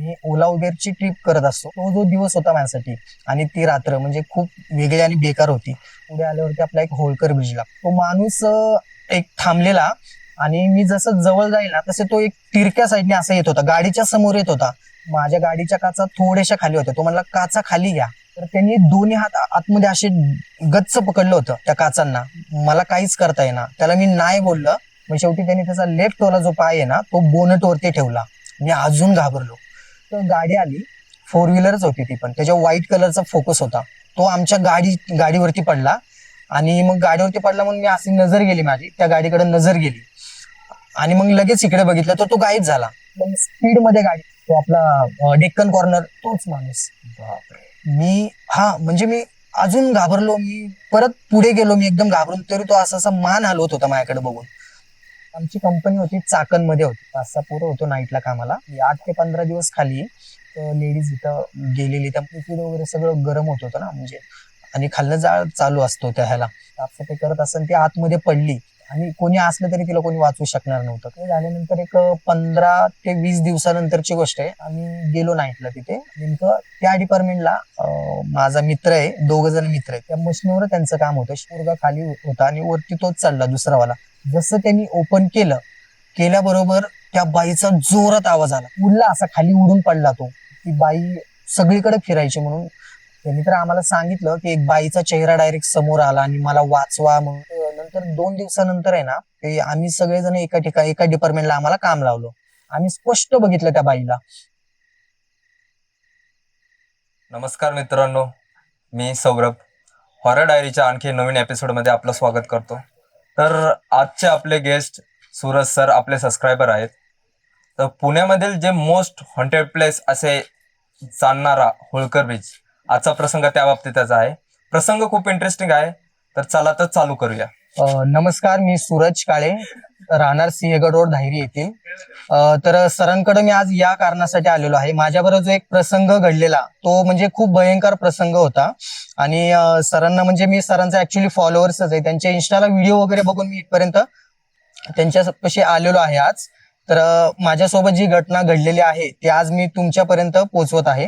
मी ओला उबेरची trip करत असतो. तो जो दिवस होता माझ्यासाठी आणि ती रात्र म्हणजे खूप वेगळी आणि बेकार होती. पुढे आल्यावरती आपला एक होळकर ब्रिजला. तो माणूस एक थांबलेला आणि मी जसं जवळ जाईल ना तसे तो एक तिरक्या साईडने असं येत होता. गाडीच्या समोर येत होता. माझ्या गाडीच्या काचा थोड्याशा खाली होत्या. तो म्हणला काचा खाली घ्या. तर त्यांनी दोन्ही हात आतमध्ये असे गच्च पकडलं होतं त्या काचांना. मला काहीच करता येणार त्याला मी नाही बोललं. मग शेवटी त्यांनी त्याचा लेफ्ट वाला जो पाय आहे ना तो बोनट वरती ठेवला. मी अजून घाबरलो. तर गाडी आली. फोर व्हीलरच होती ती पण. त्याच्यावर व्हाईट कलरचा फोकस होता. तो आमच्या गाडी गाडीवरती पडला. आणि मग गाडीवरती पडला म्हणून मी अशी नजर गेली माझी. त्या गाडीकडे नजर गेली. आणि मग लगेच इकडे बघितलं तर तो गायब झाला. मग स्पीडमध्ये गाडी तो आपला डेक्कन कॉर्नर तोच माणूस. मी हा म्हणजे मी अजून घाबरलो. मी परत पुढे गेलो. मी एकदम घाबरून तरी तो असा असा मान हलवत होता माझ्याकडे बघून. आमची कंपनी होती चाकणमध्ये होती. पाच सहा पोरं होतो नाईटला कामाला. मी आठ ते पंधरा दिवस खाली. लेडीज इथं गेलेली. त्या लिक्विड वगैरे सगळं गरम होत होतं ना. म्हणजे आणि खाल्लं जाळ चालू असतो त्या ह्याला. साफसफाई करत असताना ती आतमध्ये पडली. आणि कोणी असलं तरी तिला कोणी वाचवू शकणार नव्हतं. ते झाल्यानंतर एक पंधरा ते वीस दिवसानंतरची गोष्ट आहे. आम्ही गेलो नाईटला तिथे. नेमकं त्या डिपार्टमेंटला माझा मित्र आहे. दोघ जण मित्र आहे त्या मशीनवर त्यांचं काम होतं. शिवगा खाली होता आणि वरती तोच चालला दुसरावाला जसं त्यांनी ओपन केलं केल्याबरोबर त्या बाईचा जोरात आवाज आला. उडला असा खाली उडून पडला तो. ती बाई सगळीकडे फिरायची म्हणून. त्यांनी तर आम्हाला सांगितलं की एक बाईचा चेहरा डायरेक्ट समोर आला आणि मला वाचवा म्हणून. नंतर दोन दिवसानंतर आहे ना ते आम्ही सगळेजण एका ठिकाणी एका डिपार्टमेंटला आम्हाला काम लावलं. आम्ही स्पष्ट बघितलं त्या बाईला. नमस्कार मित्रांनो मी सौरभ. हॉरर डायरीच्या आणखी नवीन एपिसोडमध्ये आपलं स्वागत करतो. तर आजचे आपले गेस्ट सूरज सर आपले सबस्क्रायबर आहेत. तर पुण्यामधील जे मोस्ट हॉन्टेड प्लेस असे जाणणारा होळकर बीच आजचा प्रसंग त्या बाबतीतच आहे. प्रसंग खूप इंटरेस्टिंग आहे. तर चला तर चालू करूया. नमस्कार मी सूरज काळे राहणार सिंहगड रोड धायरी येथील. तर सरांकडे मी आज या कारणासाठी आलेलो आहे. माझ्याबरोबर जो एक प्रसंग घडलेला तो म्हणजे खूप भयंकर प्रसंग होता. आणि सरांना म्हणजे मी सरांचा ऍक्च्युली फॉलोअर्सच आहे त्यांच्या इन्स्टाला व्हिडिओ वगैरे बघून मी इथपर्यंत त्यांच्यापाशी आलेलो आहे आज. तर माझ्यासोबत जी घटना घडलेली आहे ती आज मी तुमच्यापर्यंत पोहोचवत आहे.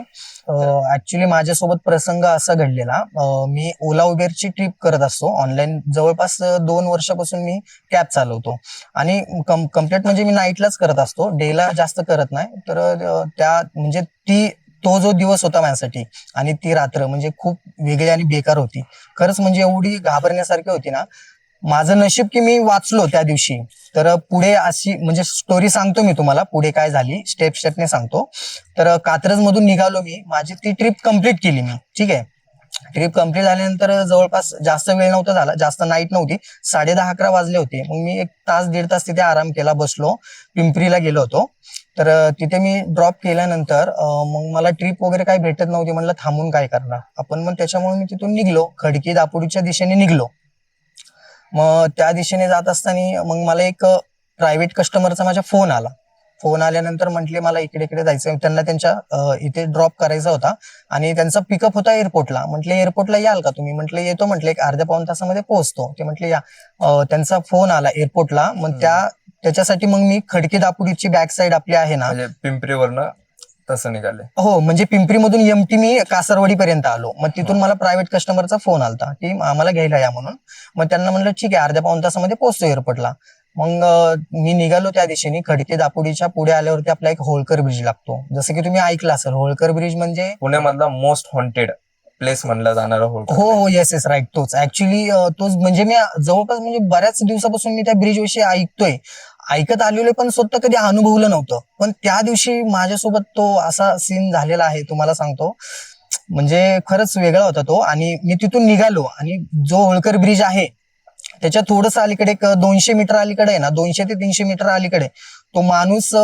ऍक्च्युली माझ्यासोबत प्रसंग असा घडलेला. मी ओला उबेरची ट्रिप करत असतो. ऑनलाईन जवळपास दोन वर्षापासून मी कॅब चालवतो. आणि कंप्लीट म्हणजे मी नाईटलाच करत असतो. डेला जास्त करत नाही. तर त्या म्हणजे ती तो जो दिवस होता माझ्यासाठी आणि ती रात्र म्हणजे खूप वेगळी आणि बेकार होती. खरंच म्हणजे एवढी घाबरण्यासारखी होती ना. माझं नशीब की मी वाचलो त्या दिवशी. तर पुढे अशी म्हणजे स्टोरी सांगतो मी तुम्हाला पुढे काय झाली स्टेप स्टेपने सांगतो. तर कात्रज मधून निघालो मी माझी ती ट्रिप कंप्लीट केली मी ठीक आहे? ट्रिप कंप्लीट झाल्यानंतर जवळपास जास्त वेळ नव्हता झाला जास्त नाईट नव्हती साडे दहा अकरा वाजले होते. मग मी एक तास दीड तास तिथे आराम केला बसलो पिंपरीला गेलो होतो. तर तिथे मी ड्रॉप केल्यानंतर मग मला ट्रिप वगैरे काही भेटत नव्हती म्हणलं थांबून काय करणार? आपण मग त्याच्यामुळे मी तिथून निघलो खडकी दापोडीच्या दिशेने निघलो. मग त्या दिशेने जात असताना मग मला एक प्रायव्हेट कस्टमरचा माझा फोन आला. फोन आल्यानंतर म्हटले मला इकडे इकडे जायचं त्यांना त्यांच्या इथे ड्रॉप करायचा होता आणि त्यांचा पिकअप होता एअरपोर्टला म्हटले एअरपोर्टला याल का तुम्ही? म्हटले येतो. म्हटले एक अर्ध्या पाऊन तासामध्ये पोहोचतो. ते म्हटले या. त्यांचा फोन आला एअरपोर्टला मग. त्या त्याच्यासाठी मग मी खडकी दापोडीची बॅक साईड आपली आहे ना म्हणजे पिंपरीवरनं तसं निघाले हो म्हणजे पिंपरीमधून एमटी मी कासरवाडी पर्यंत आलो. मग तिथून मला प्रायव्हेट कस्टमरचा फोन आलता. की आम्हाला घ्यायला या म्हणून. मग त्यांना म्हणलं ठीक आहे अर्ध्या पाऊन तासामध्ये पोहोचतो एअरपोर्टला मग मी निघालो त्या दिशेने. खडके दापोडीच्या पुढे आल्यावरती आपला एक होळकर ब्रिज लागतो. जसं की तुम्ही ऐकलं असेल होळकर ब्रिज म्हणजे पुण्यामधला मोस्ट हॉन्टेड प्लेस म्हणलं जाणारा होळकर हो हो येस येस राईट तोच. ऍक्च्युली तोच म्हणजे मी जवळपास म्हणजे बऱ्याच दिवसापासून मी त्या ब्रिज विषयी ऐकतोय. ऐकत आलेलो पण स्वतः कधी अनुभवलं नव्हतं. पण त्या दिवशी माझ्यासोबत तो असा सीन झालेला आहे तुम्हाला सांगतो. म्हणजे खरंच वेगळा होता तो आणि मी तिथून निघालो आणि जो होळकर ब्रिज आहे त्याच्या थोडस अलीकडे दोनशे मीटर अलीकडे आहे ना दोनशे ते तीनशे मीटर अलीकडे तो माणूस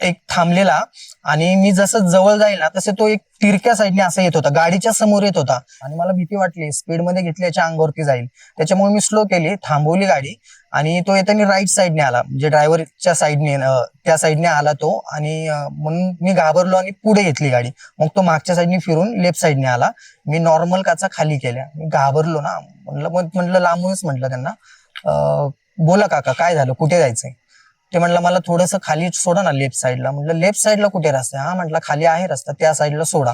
एक थांबलेला आणि मी जसं जवळ जाईल ना तसे तो एक तिरक्या साईडने असा येत होता गाडीच्या समोर येत होता. आणि मला भीती वाटली स्पीडमध्ये अंगावरती जाईल. त्याच्यामुळे मी स्लो केली थांबवली गाडी. आणि तो येताना राईट साईडने आला. म्हणजे ड्रायव्हरच्या साईडने त्या साईडने आला तो आणि म्हणून मी घाबरलो आणि पुढे घेतली गाडी. मग तो मागच्या साईडने फिरून लेफ्ट साईडने आला. मी नॉर्मल काचा खाली केल्या. मी घाबरलो ना. म्हणलं मग म्हटलं लांबूनच म्हटलं त्यांना. बोला काका काय झालं? कुठे जायचंय? ते म्हटलं मला थोडंसं खाली सोडा ना लेफ्ट साईडला म्हटलं लेफ्ट साईडला कुठे रस्ता आहे? हा म्हटलं खाली आहे रस्ता. त्या साईडला सोडा.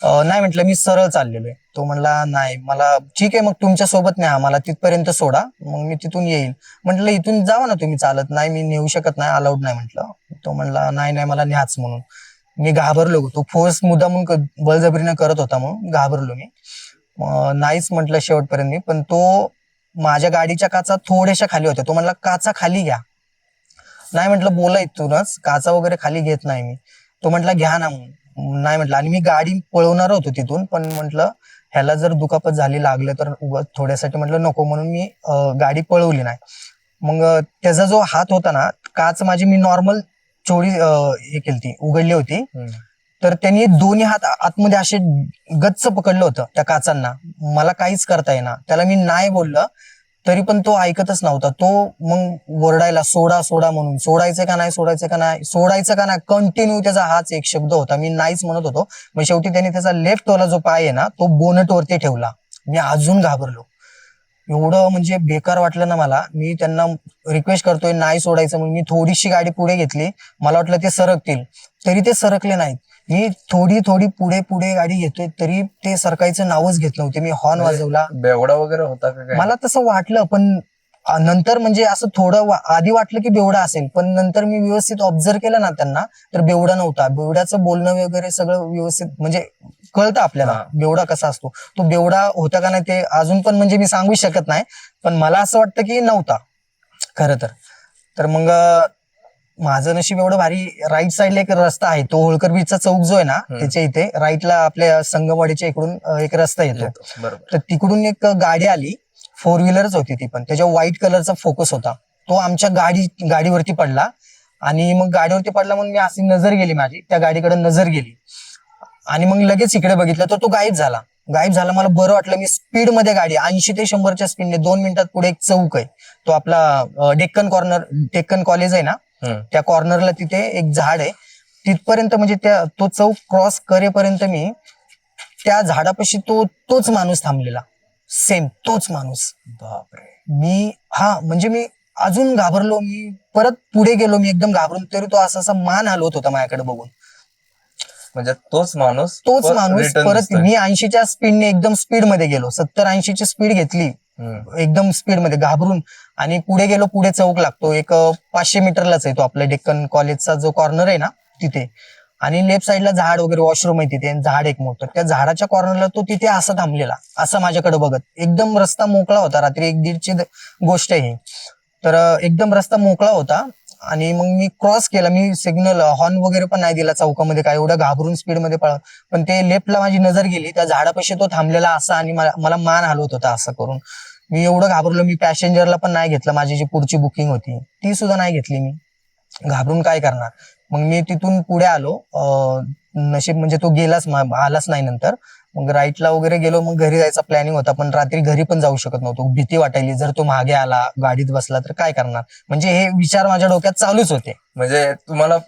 नाही म्हटलं मी सरळ चाललेलो आहे. तो म्हणला नाही मला ठीक आहे मग तुमच्यासोबत नाही मला तिथपर्यंत सोडा मग मी तिथून येईल म्हटलं इथून जावा ना तुम्ही चालत नाही मी नेऊ शकत नाही अलाउड नाही म्हटलं. तो म्हणला नाही नाही मला न्याच म्हणून. मी घाबरलो तो फोर्स मुद्दा क- बळजबरीनं करत होता म्हणून घाबरलो मी नाहीच म्हटलं शेवटपर्यंत मी पण तो माझ्या गाडीच्या काचा थोड्याशा खाली होत्या. तो म्हणला काचा खाली घ्या. नाही म्हटलं बोला इथूनच काचा वगैरे खाली घेत नाही मी. तो म्हटला घ्या ना म्हणून. नाही म्हटलं. आणि मी गाडी पळवणार होतो तिथून पण म्हटलं ह्याला जर दुखापत झाली लागलं तर उगाच थोड्यासाठी म्हटलं नको. म्हणून मी अं, गाडी पळवली नाही. मग अं, त्याचा जो हात होता ना काच माझी मी नॉर्मल चोरी अं, हे केली ती उघडली होती. हम्म. तर त्यांनी दोन्ही हात आतमध्ये असे गच्च पकडलं होतं त्या काचांना. मला काहीच करता येईना. त्याला मी नाही बोललं. तरी पण तो ऐकतच नव्हता. तो मग ओरडायला सोडा सोडा म्हणून. सोडायचं का नाही सोडायचं का नाही सोडायचं का नाही? कंटिन्यू त्याचा हाच एक शब्द होता. मी नाहीच म्हणत होतो. मग शेवटी त्याने त्याचा लेफ्ट वाला जो पाय आहे ना तो बोनट वरती ठेवला. मी अजून घाबरलो. एवढं म्हणजे बेकार वाटलं ना मला. मी त्यांना रिक्वेस्ट करतोय नाही सोडायचं. म्हणून मी थोडीशी गाडी पुढे घेतली. मला वाटलं ते सरकतील. तरी ते सरकले नाहीत. मी थोडी थोडी पुढे पुढे गाडी घेतोय तरी ते सरकायचं नावच घेत नव्हते. मी हॉर्न म्हणजे वाजवला. बेवडा वगैरे होता का काय? मला तसं वाटलं पण नंतर म्हणजे असं थोडं वा- आधी वाटलं की बेवडा असेल पण नंतर मी व्यवस्थित ऑब्झर्व केलं ना त्यांना तर बेवडा नव्हता. बेवड्याचं बोलणं वगैरे सगळं व्यवस्थित म्हणजे कळतं आपल्याला हा. बेवडा कसा असतो. तो बेवडा होता का नाही ते अजून पण म्हणजे मी सांगू शकत नाही पण मला असं वाटतं की नव्हता. खरं तर. तर मग अ, माझं नशीब एवढं भारी राईट साईडला एक रस्ता आहे. तो होळकर बीचचा चौक जो आहे ना. त्याच्या इथे राईटला आपल्या संगमवाडीच्या इकडून एक रस्ता येतो. तर तिकडून एक गाडी आली. फोर व्हीलरच होती ती पण. त्याच्या व्हाईट कलरचा फोकस होता. तो आमच्या गाडी गाडीवरती पडला. आणि मग गाडीवरती पडला म्हणून मी अशी नजर गेली माझी. त्या गाडीकडे नजर गेली. आणि मग लगेच इकडे बघितलं तर तो गायब झाला. गायब झाला. मला बरं वाटलं मी स्पीडमध्ये गाडी ऐंशी ते शंभरच्या स्पीडने दोन मिनिटात पुढे एक चौक आहे. तो आपला डेक्कन कॉर्नर डेक्कन कॉलेज आहे ना. त्या कॉर्नरला तिथे एक झाड आहे. तिथपर्यंत म्हणजे त्या तो चौक क्रॉस करेपर्यंत मी त्या झाडापाशी तो तोच माणूस थांबलेला. सेम तोच माणूस. बापरे. मी हा म्हणजे मी अजून घाबरलो. मी परत पुढे गेलो. मी एकदम घाबरून तरी तो असा असा मान हलवत होता माझ्याकडे बघून. म्हणजे तोच माणूस तोच माणूस परत. मी ऐंशीच्या स्पीडने एकदम स्पीडमध्ये गेलो. सत्तर ऐंशीची स्पीड घेतली. एकदम स्पीडमध्ये घाबरून आणि पुढे गेलो पुढे चौक लागतो. एक पाचशे मीटरलाच आहे तो आपला डेक्कन कॉलेजचा जो कॉर्नर आहे ना तिथे. आणि लेफ्ट साईडला झाड वगैरे वॉशरूम आहे तिथे झाड एक मोठं. त्या झाडाच्या कॉर्नरला तो तिथे असा थांबलेला असं माझ्याकडे बघत. एकदम रस्ता मोकळा होता रात्री एक दीडची गोष्ट आहे तर एकदम रस्ता मोकळा होता आणि मग मी क्रॉस केला. मी सिग्नल हॉर्न वगैरे पण नाही दिला चौकामध्ये काय एवढं घाबरून स्पीडमध्ये पळ पण ते लेफ्टला माझी नजर गेली. त्या झाडापाशी तो थांबलेला असा आणि मला मला मान हलवत होता असं करून. मी एवढं घाबरलो मी पॅसेंजरला पण नाही घेतलं. माझी जी पुढची बुकिंग होती ती सुद्धा नाही घेतली मी. घाबरून काय करणार? मग मी तिथून पुढे आलो. नशीब म्हणजे तो गेलाच आलाच नाही नंतर. मग राईटला वगैरे गेलो मग घरी जायचा प्लॅनिंग होता. पण रात्री घरी पण जाऊ शकत नव्हतो. भीती वाटायली जर तो मागे आला गाडीत बसला तर काय करणार? म्हणजे हे विचार माझ्या डोक्यात चालूच होते. म्हणजे तुम्हाला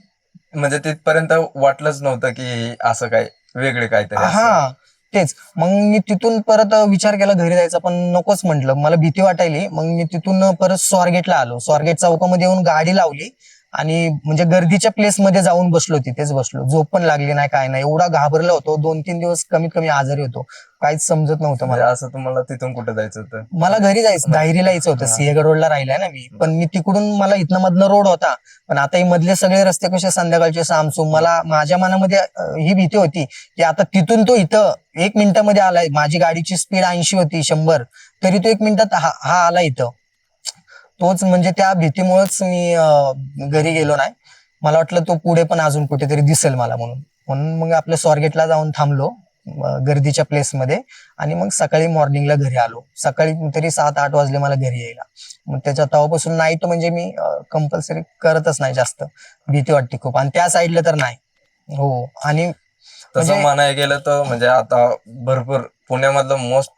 म्हणजे तिथपर्यंत वाटलंच नव्हतं की असं काय वेगळे असेल. हा. तेच. मग मी तिथून परत विचार केला घरी जायचा पण नकोच म्हटलं. मला भीती वाटायली. मग मी तिथून परत स्वारगेटला आलो. स्वारगेट चौकामध्ये येऊन गाडी लावली. आणि म्हणजे गर्दीच्या प्लेस मध्ये जाऊन बसलो तिथेच बसलो. झोप पण लागली नाही काय नाही. एवढा घाबरलो होतो. दोन तीन दिवस कमीत कमी आजारी होतो. काहीच समजत नव्हतं मला. असं तुम्हाला तिथून कुठे जायचं होतं? मला घरी जायचं दाहिरीला यायचं होतं. सिंहगड रोडला राहिलाय ना मी. पण मी तिकडून मला इथनं मधनं रोड होता. पण आता हे मधले सगळे रस्ते कसे संध्याकाळचे सामसूम. मला माझ्या मनामध्ये ही भीती होती की आता तिथून तो इथं एक मिनिटामध्ये आलाय. माझी गाडीची स्पीड ऐंशी होती शंभर. तरी तो एक मिनिटात हा आला इथं. तोच म्हणजे त्या भीतीमुळेच मी घरी गेलो नाही. मला वाटलं तो पुढे पण अजून कुठेतरी दिसेल मला म्हणून. म्हणून मग आपल्या स्वारगेटला जाऊन थांबलो गर्दीच्या प्लेसमध्ये आणि मग सकाळी मॉर्निंगला घरी आलो. सकाळी तरी सात आठ वाजले मला घरी यायला. मग त्याच्या तेव्हापासून नाईट म्हणजे मी कंपल्सरी करतच नाही जास्त. भीती वाटते खूप. आणि त्या साईडला तर नाही. हो. आणि तसं म्हणजे- म्हणायला गेलं तर म्हणजे आता भरपूर पुण्यामधलं मोस्ट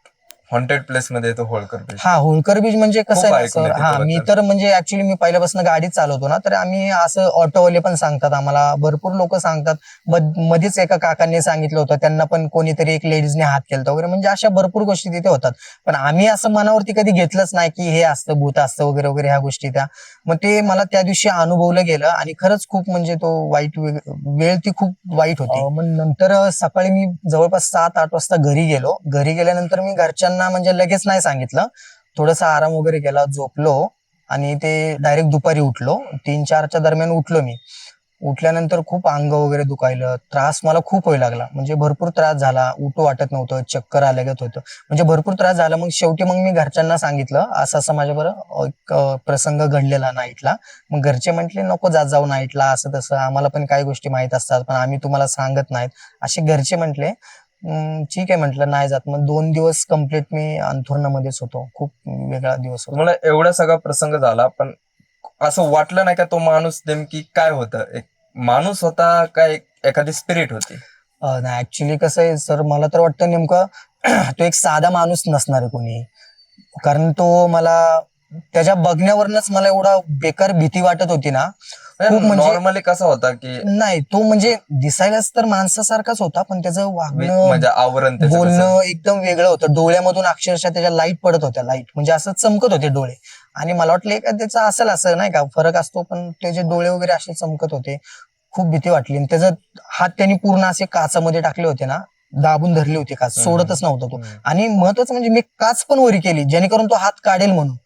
हॉन्टेड प्लेस मध्ये येतो होळकर बीच हा होळकर बीच म्हणजे कसं आहे ना सर हा मी. तर म्हणजे ऍक्च्युली मी पहिल्यापासून गाडी चालवतो ना तर आम्ही असं ऑटोवाले पण सांगतात आम्हाला. भरपूर लोक सांगतात. मध- मध्येच एका काकांनी सांगितलं होतं त्यांना पण कोणीतरी एक लेडीजने हात केलता वगैरे. म्हणजे अशा भरपूर गोष्टी तिथे होतात. पण आम्ही असं मनावरती कधी घेतलंच नाही की हे असतं भूत असतं वगैरे वगैरे ह्या गोष्टी त्या. मग ते मला त्या दिवशी अनुभवलं गेलं आणि खरंच खूप म्हणजे तो वाईट वेळ ती खूप वाईट होती. मग नंतर सकाळी मी जवळपास सात आठ वाजता घरी गेलो. घरी गेल्यानंतर मी घरच्यांना म्हणजे लगेच नाही सांगितलं. थोडासा आराम वगैरे केला झोपलो आणि ते डायरेक्ट दुपारी उठलो. तीन चारच्या दरम्यान उठलो मी. उठल्यानंतर खूप अंग वगैरे दुखायलं त्रास मला खूप व्हायला लागला. म्हणजे भरपूर त्रास झाला उठू वाटत नव्हतं चक्कर आल्यागत होतं. म्हणजे भरपूर त्रास झाला. मग शेवटी मग मी घरच्यांना सांगितलं असं असं माझ्या एक प्रसंग घडलेला नाईटला. मग घरचे म्हटले नको जात जाऊ नाईटला असं तसं. आम्हाला पण काही गोष्टी माहीत असतात पण आम्ही तुम्हाला सांगत नाहीत. असे घरचे म्हटले ठीक आहे म्हटलं नाही जात. मग दोन दिवस कंप्लीट मी अंथुर्णामध्येच होतो. खूप वेगळा दिवस होता. मला एवढा सगळा प्रसंग झाला पण असं वाटलं नाही का तो माणूस नेमकी काय होतं? एक माणूस होता का एक एखादी स्पिरिट होती? अं, नाही ऍक्च्युली कसं आहे सर मला तर वाटतं नेमकं तो एक साधा माणूस नसणार आहे कोणी. कारण तो मला त्याच्या बघण्यावरनच मला एवढा बेकार भीती वाटत होती ना. खूप म्हणजे- नॉर्मली कसा होता की नाही तो म्हणजे दिसायलाच तर माणसासारखाच होता पण त्याचं वागणं म्हणजे आवरण त्याचं कसं? बोलणं एकदम वेगळं होतं. डोळ्यामधून अक्षरशः त्याच्या लाइट पडत होत्या लाइट म्हणजे असं चमकत होते डोळे. आणि मला वाटलं का त्याचं असेल असं नाही का? फरक असतो पण त्याचे डोळे वगैरे असे चमकत होते. खूप भीती वाटली. आणि त्याचा हात त्यांनी पूर्ण असे काचामध्ये टाकले होते ना? दाबून धरली होती काच. सोडतच नव्हता तो. आणि महत्वाचं म्हणजे मी काच पण वरी केली जेणेकरून तो हात काढेल म्हणून.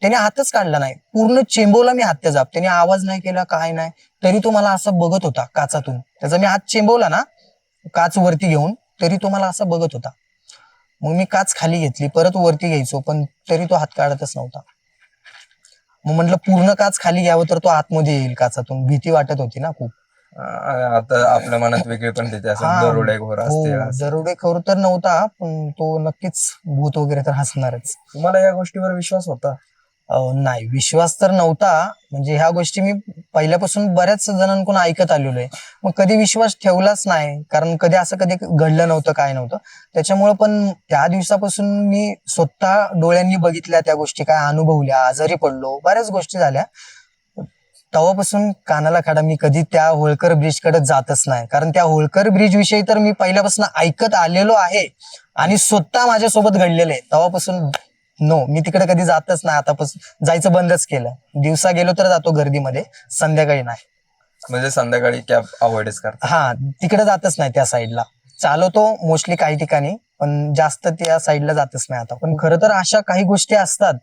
त्याने हातच काढला नाही. पूर्ण चेंबवला मी हात त्याचा. त्याने आवाज नाही केला काय नाही. तरी तो मला असं बघत होता काचातून. त्याचा मी हात चेंबवला ना काच वरती घेऊन तरी तो मला असं बघत होता. मग मी काच खाली घेतली परत वरती घ्यायचो पण तरी तो हात काढतच नव्हता. मग म्हटलं पूर्ण काच खाली घ्यावं तर तो आतमध्ये येईल काचातून. भीती वाटत होती ना खूप. आ- आता आपल्या मनात वेगळी पण असेल. हा. हो दरोडेखोर तर नव्हता पण तो नक्कीच भूत वगैरे तर असणारच तुम्हाला या गोष्टीवर विश्वास होता? नाही. विश्वास तर नव्हता. म्हणजे ह्या गोष्टी मी पहिल्यापासून बऱ्याच जणांकडून ऐकत आलेलो आहे. मग कधी विश्वास ठेवलाच नाही. कारण कधी असं कधी घडलं नव्हतं काय नव्हतं. त्याच्यामुळे पण त्या दिवसापासून मी स्वतः डोळ्यांनी बघितल्या त्या गोष्टी. काय अनुभवल्या आजारी पडलो बऱ्याच गोष्टी झाल्या. तेव्हापासून कानाला खाडा मी कधी त्या होळकर ब्रिजकडे जातच नाही. कारण त्या होळकर ब्रिज विषयी तर मी पहिल्यापासून ऐकत आलेलो आहे. आणि स्वतः माझ्यासोबत घडलेलं आहे. तेव्हापासून नो मी तिकडे कधी जातच नाही. आतापासून जायचं बंदच केलं. दिवसा गेलो तर जातो गर्दीमध्ये. संध्याकाळी नाही. म्हणजे संध्याकाळी कॅब अवॉइडच करता. हा तिकडे जातच नाही त्या साईडला. चालवतो मोस्टली काही ठिकाणी पण जास्त त्या साईडला जातच नाही आता. पण खरं तर अशा काही गोष्टी असतात.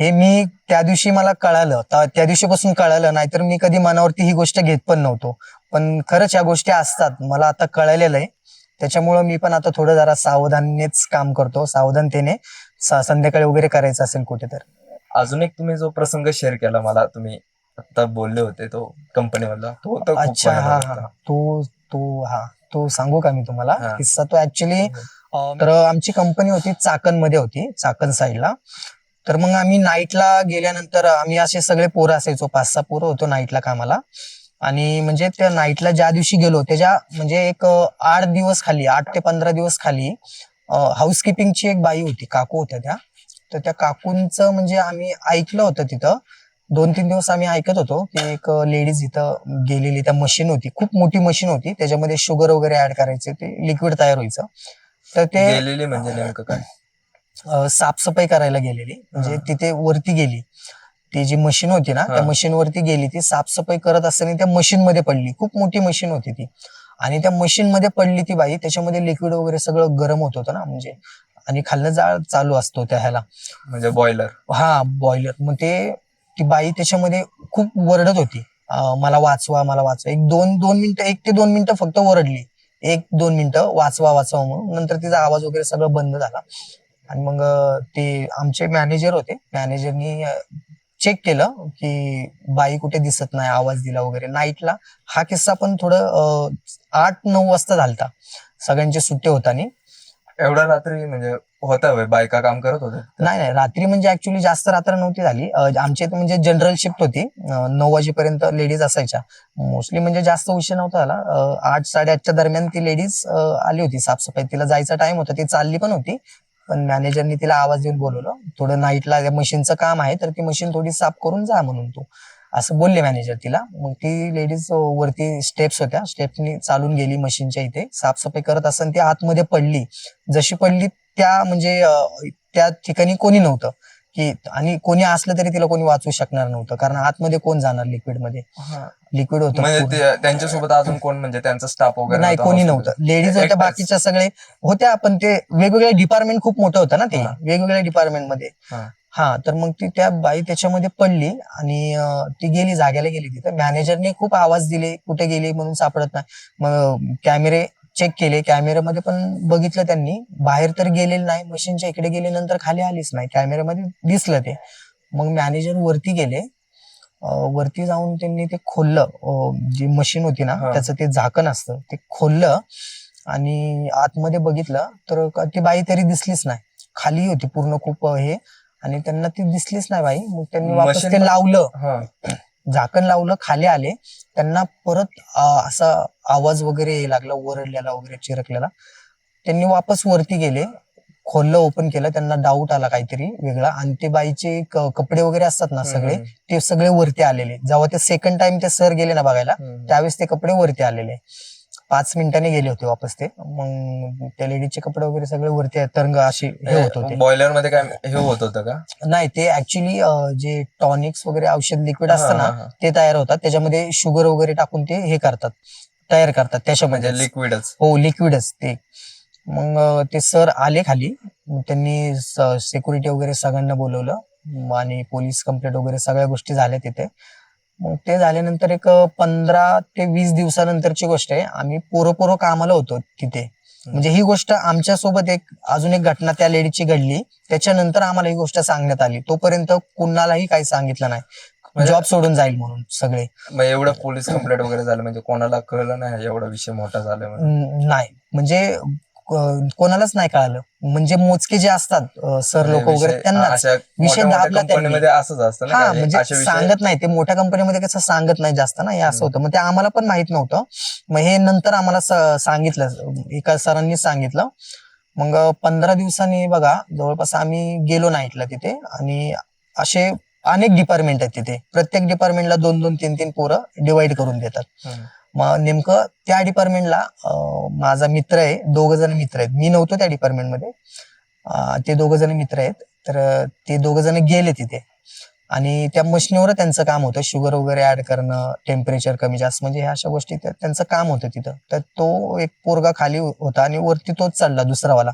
हे मी त्या दिवशी मला कळालं. त- त्या दिवशीपासून कळालं नाहीतर मी कधी मनावरती ही गोष्ट घेत पण नव्हतो. पण खरंच या गोष्टी असतात. मला आता कळलेलं आहे. त्याच्यामुळं मी पण आता थोडं जरा सावधानीच काम करतो. सावधानतेने स- संध्याकाळी वगैरे करायचं असेल कुठे तर अजून एक तुम्ही जो प्रसंग शेअर केला मला तुम्ही आता बोलले होते तो कंपनी मधला तो तर खूप अच्छा हा भयानक हा. होता. तो तो हा. तो सांगू का मी तुम्हाला? हा. किस्सा तो ऍक्च्युली तर आमची कंपनी होती चाकणमध्ये होती चाकण साईडला तर मग आम्ही नाईटला गेल्यानंतर आम्ही असे सगळे पोरं असायचो पाच सहा पोरं होतो नाईटला कामाला. आणि म्हणजे त्या नाईटला ज्या दिवशी गेलो त्याच्या म्हणजे एक अं, आठ दिवस खाली आठ ते पंधरा दिवस खाली हाऊसकीपिंगची एक बाई होती काकू होत्या त्या. तर त्या काकूंचं म्हणजे आम्ही ऐकलं होतं तिथं. दोन तीन दिवस आम्ही ऐकत होतो की एक लेडीज इथं गेलेली त्या मशीन होती. खूप मोठी मशीन होती. त्याच्यामध्ये शुगर वगैरे ऍड करायचे ते लिक्विड तयार व्हायचं. तर ते गेलेली म्हणजे नेमकं काय? साफसफाई करायला गेलेली. म्हणजे. तिथे वरती गेली. ती जी मशीन होती ना त्या. मशीन वरती गेली ती साफसफाई करत असताना त्या मशीन मध्ये पडली. खूप मोठी मशीन होती ती. आणि त्या मशीन मध्ये पडली ती बाई त्याच्यामध्ये लिक्विड वगैरे सगळं गरम होत होतं ना म्हणजे आणि खाल्लं जाळ चालू असतो त्या ह्याला. म्हणजे बॉयलर हा बॉयलर मग ते ती बाई त्याच्यामध्ये खूप वरडत होती. मला वाचवा मला वाचवा. एक दोन दोन मिनिटं एक ते दोन मिनिटं फक्त वरडली एक दोन मिनिटं वाचवा वाचवा म्हणून. नंतर तिचा आवाज वगैरे सगळं बंद झाला. आणि मग ते आमचे मॅनेजर होते. मॅनेजरनी चेक केलं की बाई कुठे दिसत नाही आवाज दिला वगैरे. नाईटला हा किस्सा पण थोडं आठ नऊ वाजता झालता. सगळ्यांचे सुट्टे होतानी एवढ्या रात्री म्हणजे होता होय, बायका काम करत होते नाही नाही. रात्री म्हणजे ऍक्च्युली जास्त रात्र नव्हती झाली. अं, आमच्या इथे म्हणजे जनरल शिफ्ट होती. अं, नऊ वाजेपर्यंत लेडीज असायच्या. मोस्टली म्हणजे जास्त उशीर नव्हता झाला. अं, आठ साडेआठच्या दरम्यान ती लेडीज आली होती साफसफाई. तिला जायचा टाइम होता. ती चालली पण होती. पण मॅनेजरनी तिला आवाज देऊन बोलवलं थोडं नाईटला मशीनचं काम आहे तर ती मशीन थोडी साफ करून जा म्हणून तू. असं बोलले मॅनेजर तिला. मग ती लेडीज वरती स्टेप्स होत्या. स्टेपनी चालून गेली मशीनच्या इथे. साफसफाई करत असताना ती आतमध्ये पडली. जशी पडली त्या म्हणजे त्या ठिकाणी कोणी नव्हतं. की आणि कोणी असलं तरी तिला कोणी वाचवू शकणार नव्हतं. कारण आतमध्ये कोण जाणार लिक्विडमध्ये? लिक्विड होतं म्हणजे त्यांच्यासोबत अजून कोण म्हणजे त्यांचा स्टाफ वगैरे नाही होता कोणी? नव्हतं. लेडीज होत्या? बाकीच्या सगळे होत्या पण ते वेगवेगळे डिपार्टमेंट खूप मोठं होतं ना ते. वेगवेगळ्या डिपार्टमेंटमध्ये. हा. हा तर मग ती त्या बाई त्याच्यामध्ये पडली आणि ती गेली जाग्याला गेली तिथं. मॅनेजरने खूप आवाज दिले कुठे गेली म्हणून सापडत नाही. मग कॅमेरे चेक केले कॅमेऱ्यामध्ये पण बघितलं त्यांनी. बाहेर तर गेलेलं नाही मशीनच्या इकडे गेले नंतर खाली आलीच नाही. कॅमेऱ्यामध्ये दिसलं ते. मग मॅनेजर वरती गेले. वरती जाऊन त्यांनी ते खोललं. जी मशीन होती ना. त्याचं ते झाकण असतं. ते खोललं आणि आतमध्ये बघितलं तर ती बाई तरी दिसलीच नाही. खाली होती पूर्ण खूप हे. आणि त्यांना ती दिसलीच नाही बाई. मग त्यांनी वापस ते लावलं. झाकण लावलं खाली आले. त्यांना परत असा आवाज वगैरे यायला लागला ओरडलेला वगैरे चिरकलेला. त्यांनी वापस वरती गेले. खोललं ओपन केलं. त्यांना डाऊट आला काहीतरी वेगळा. आणि ते बाईचे कपडे वगैरे असतात ना सगळे ते सगळे वरती आलेले. जेव्हा ते सेकंड टाइम ते सर गेले ना बघायला. त्यावेळेस ते कपडे वरती आलेले. पाच मिनिटांनी गेले होते वापस ते. मग त्या लेडीजचे कपडे वगैरे सगळे वरती तरंग असे हे होत होते. बॉयलरमध्ये काय हे होत होतं का? नाही ते ऍक्च्युली जे टॉनिक्स वगैरे औषध लिक्विड असतं ना. ते तयार होतात. त्याच्यामध्ये शुगर वगैरे टाकून ते हे करतात. तयार करतात त्याच्यामध्ये. म्हणजे लिक्विडच हो लिक्विडच ते. मग ते सर आले खाली. त्यांनी सेक्युरिटी वगैरे सगळ्यांना बोलवलं. आणि पोलीस कंप्लेंट वगैरे सगळ्या गोष्टी झाल्या तिथे. मग ते झाल्यानंतर एक पंधरा ते वीस दिवसानंतरची गोष्ट आहे. आम्ही पोरं पोरं कामाला होतो तिथे. म्हणजे ही गोष्ट आमच्यासोबत एक अजून एक घटना त्या लेडीची घडली. त्याच्यानंतर आम्हाला ही गोष्ट सांगण्यात आली. तोपर्यंत कुणालाही काही सांगितलं नाही. म्हणजे- जॉब सोडून जाईल म्हणून सगळे. मग एवढं पोलीस कंप्लेंट वगैरे झालं म्हणजे कोणाला कळलं नाही एवढा विषय मोठा झाला नाही. म्हणजे कोणालाच नाही कळालं. म्हणजे मोजके जे असतात सर लोक म्हणजे वगैरे विषय- त्यांना विषय दाबला हा म्हणजे सांगत नाही ते. मोठ्या कंपनीमध्ये कसं सांगत नाही जास्त ना हे असं. होतं. मग ते आम्हाला पण माहीत नव्हतं. मग हे नंतर आम्हाला सांगितलं. एका सरांनी सांगितलं. मग पंधरा दिवसांनी बघा जवळपास आम्ही गेलो नाईटला तिथे आणि असे अनेक डिपार्टमेंट आहेत तिथे. प्रत्येक डिपार्टमेंटला दोन दोन तीन तीन पोरं डिवाइड करून देतात. मग नेमकं त्या डिपार्टमेंटला माझा मित्र आहे दोघ जण मित्र आहेत. मी नव्हतो त्या डिपार्टमेंटमध्ये ते दोघ जण मित्र आहेत. तर ते दोघ जण गेले तिथे. आणि त्या मशीनवर त्यांचं काम होतं. शुगर वगैरे ऍड करणं टेम्परेचर कमी जास्त म्हणजे ह्या अशा गोष्टी त्या- त्यांचं काम होतं तिथं. तर तो एक पोरगा खाली होता आणि वरती तोच चढला दुसरावाला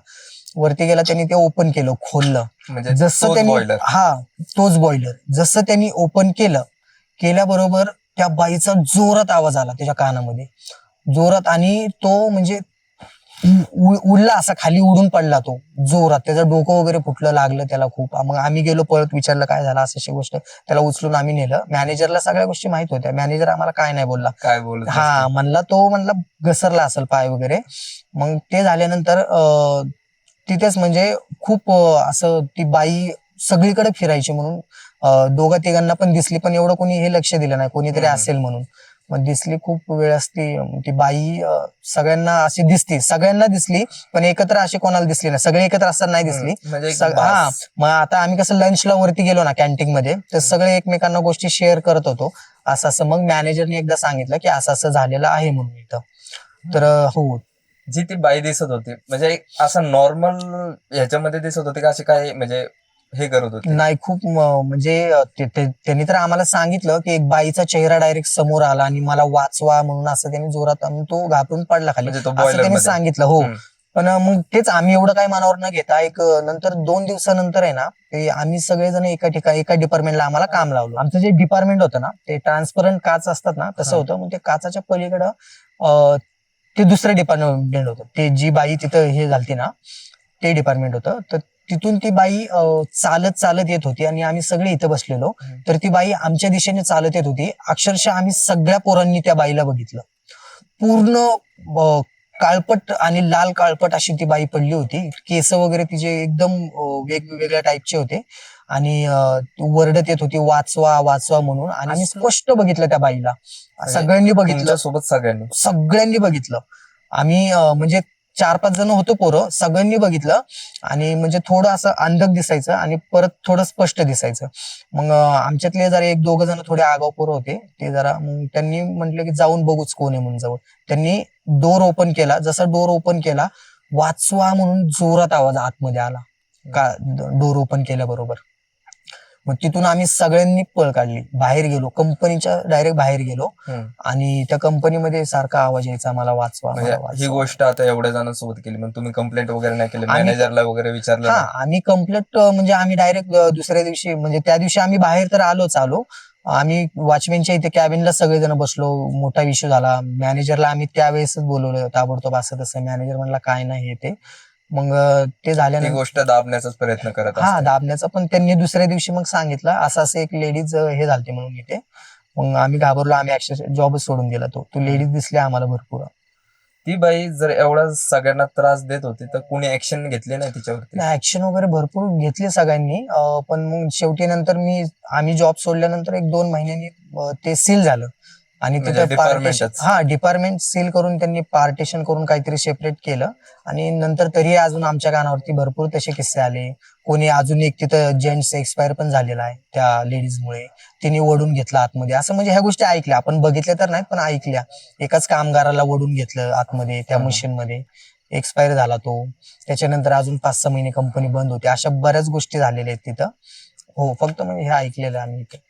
वरती गेला त्यांनी ते ओपन केलं खोललं. म्हणजे जसं त्यांनी हा तोच बॉयलर जसं त्यांनी ओपन केलं केल्याबरोबर त्या बाईचा जोरात आवाज आला त्याच्या कानामध्ये. जोरात आणि तो म्हणजे उडला असा खाली उडून पडला तो जोरात. त्याचं डोकं वगैरे फुटलं लागलं त्याला खूप. मग आम्ही गेलो पळत विचारलं काय झालं? असं अशी गोष्ट. त्याला उचलून आम्ही नेलं. मॅनेजरला सगळ्या गोष्टी माहीत होत्या. मॅनेजर आम्हाला काय नाही बोलला. काय बोलत हा? म्हणला तो म्हणला घसरला असेल पाय वगैरे. मग ते झाल्यानंतर तिथेच म्हणजे खूप असं ती बाई सगळीकडे फिरायची म्हणून दोघा तिघांना पण दिसली पण एवढं कोणी हे लक्ष दिलं नाही कोणीतरी. असेल म्हणून. मग दिसली खूप वेळ असती ती बाई सगळ्यांना अशी दिसती. सगळ्यांना दिसली पण एकत्र अशी कोणाला दिसली नाही. सगळे एकत्र असताना नाही दिसली. म्हणजे हा. मग आता आम्ही कसं लंचला वरती गेलो ना कॅन्टीन मध्ये तर सगळे एकमेकांना गोष्टी शेअर करत होतो. असं असं. मग मॅनेजरने एकदा सांगितलं की असं असं झालेलं आहे म्हणून इथं. तर हो. जी ती बाई दिसत होती म्हणजे असं नॉर्मल ह्याच्यामध्ये दिसत होती का असे काय म्हणजे हे करत होते. नाही खूप म- म्हणजे अं, ते- ते- त्यांनी तर आम्हाला सांगितलं की एक बाईचा चेहरा डायरेक्ट समोर आला आणि मला वाचवा म्हणून असं त्यांनी जोरात आणि तो घाबरून पडला खाली. म्हणजे तो असं बॉयलर त्यांनी मध्ये. सांगितलं हो. हम्म. पण मग तेच आम्ही एवढं काही मनावर न घेता एक अं, नंतर दोन दिवसानंतर आहे ना ते आम्ही सगळेजण एका ठिकाणी एका डिपार्टमेंटला आम्हाला काम लावलं. आमचं जे डिपार्टमेंट होतं ना ते ट्रान्सपरंट काच असतात ना तसं हा. होतं. मग ते काचाच्या पलीकडं अं, ते दुसरं डिपार्टमेंट होतं. ते जी बाई तिथं हे झालती ना ते डिपार्टमेंट होतं. तर तिथून ती बाई चालत चालत येत होती आणि आम्ही सगळे इथं बसलेलो. तर ती बाई आमच्या दिशेने चालत येत होती. अक्षरशः आम्ही सगळ्या पोरांनी त्या बाईला बघितलं. पूर्ण काळपट आणि लाल काळपट अशी ती बाई पडली होती. केस वगैरे तिचे एकदम वेगवेगळ्या टाईपचे होते. आणि वरडत येत होती वाचवा वाचवा म्हणून. आणि आम्ही स्पष्ट बघितलं त्या बाईला. सगळ्यांनी बघितलं. सोबत सगळ्यांनी. सगळ्यांनी बघितलं. आम्ही म्हणजे चार पाच जण होतो पोरं सगळ्यांनी बघितलं आणि म्हणजे थोडं असं अंधक दिसायचं आणि परत थोडं स्पष्ट दिसायचं. मग आमच्यातले जरा एक दोघं जण थोडे आगाव पोरं होते. ते जरा मग त्यांनी म्हटलं की जाऊन बघूच कोण आहे म्हणून जाऊन त्यांनी डोर ओपन केला. जसा डोर ओपन केला वाचवा म्हणून जोरात आवाज आतमध्ये आला. का डोर ओपन केल्याबरोबर. मग तिथून आम्ही सगळ्यांनी पळ काढली. बाहेर गेलो. कंपनीच्या डायरेक्ट बाहेर गेलो. आणि त्या कंपनीमध्ये सारखा आवाज यायचा मला वाचवा म्हणजे ही. गोष्ट आता एवढ्या जणांसोबत केली. मग तुम्ही कंप्लेंट वगैरे नाही केली? मॅनेजरला वगैरे विचारलं हा? आम्ही कंप्लीट म्हणजे आम्ही डायरेक्ट दुसऱ्या दिवशी म्हणजे त्या दिवशी आम्ही बाहेर तर आलोच आलो. आम्ही वॉचमॅनच्या इथे कॅबिनला सगळेजण बसलो. मोठा इश्यू झाला. मॅनेजरला आम्ही त्यावेळेसच बोलवलं ताबडतोब असं तसं. मॅनेजर म्हणला काय नाही ते मग ते ती झाल्यानंतर गोष्ट दाबण्याचाच प्रयत्न करत हा असते. दाबण्याचा. पण त्यांनी दुसऱ्या दिवशी मग सांगितलं असं असं एक लेडीज हे झालते म्हणून इथे. मग आम्ही घाबरलो आम्ही ऍक्शन जॉबच सोडून दिला तो. तो लेडीज दिसली आम्हाला भरपूर. ती बाई जर एवढा सगळ्यांना त्रास देत होती तर कोणी ऍक्शन घेतली नाही तिच्यावरती? ऍक्शन वगैरे भरपूर घेतली सगळ्यांनी. अं, पण मग शेवटी नंतर मी आम्ही जॉब सोडल्यानंतर एक दोन महिन्यांनी अं, ते सील झालं. आणि म्हणजे तिथं partition-. हा डिपार्टमेंट सील करून त्यांनी पार्टिशन करून काहीतरी सेपरेट केलं. आणि नंतर तरी अजून आमच्या कानावरती भरपूर तसे किस्से आले. कोणी अजून एक तिथं जेंट्स एक्सपायर पण झालेला आहे त्या लेडीजमुळे तिने ओढून घेतलं आतमध्ये. असं म्हणजे ह्या गोष्टी ऐकल्या. आपण बघितल्या तर नाहीत पण ऐकल्या. एकाच कामगाराला ओढून घेतलं आतमध्ये त्या हा. मशीन मध्ये. एक्सपायर झाला तो. त्याच्यानंतर अजून पाच सहा महिने कंपनी बंद होती. अशा बऱ्याच गोष्टी झालेल्या आहेत तिथं. हो फक्त म्हणजे हे ऐकलेलं आहे आम्ही इथे.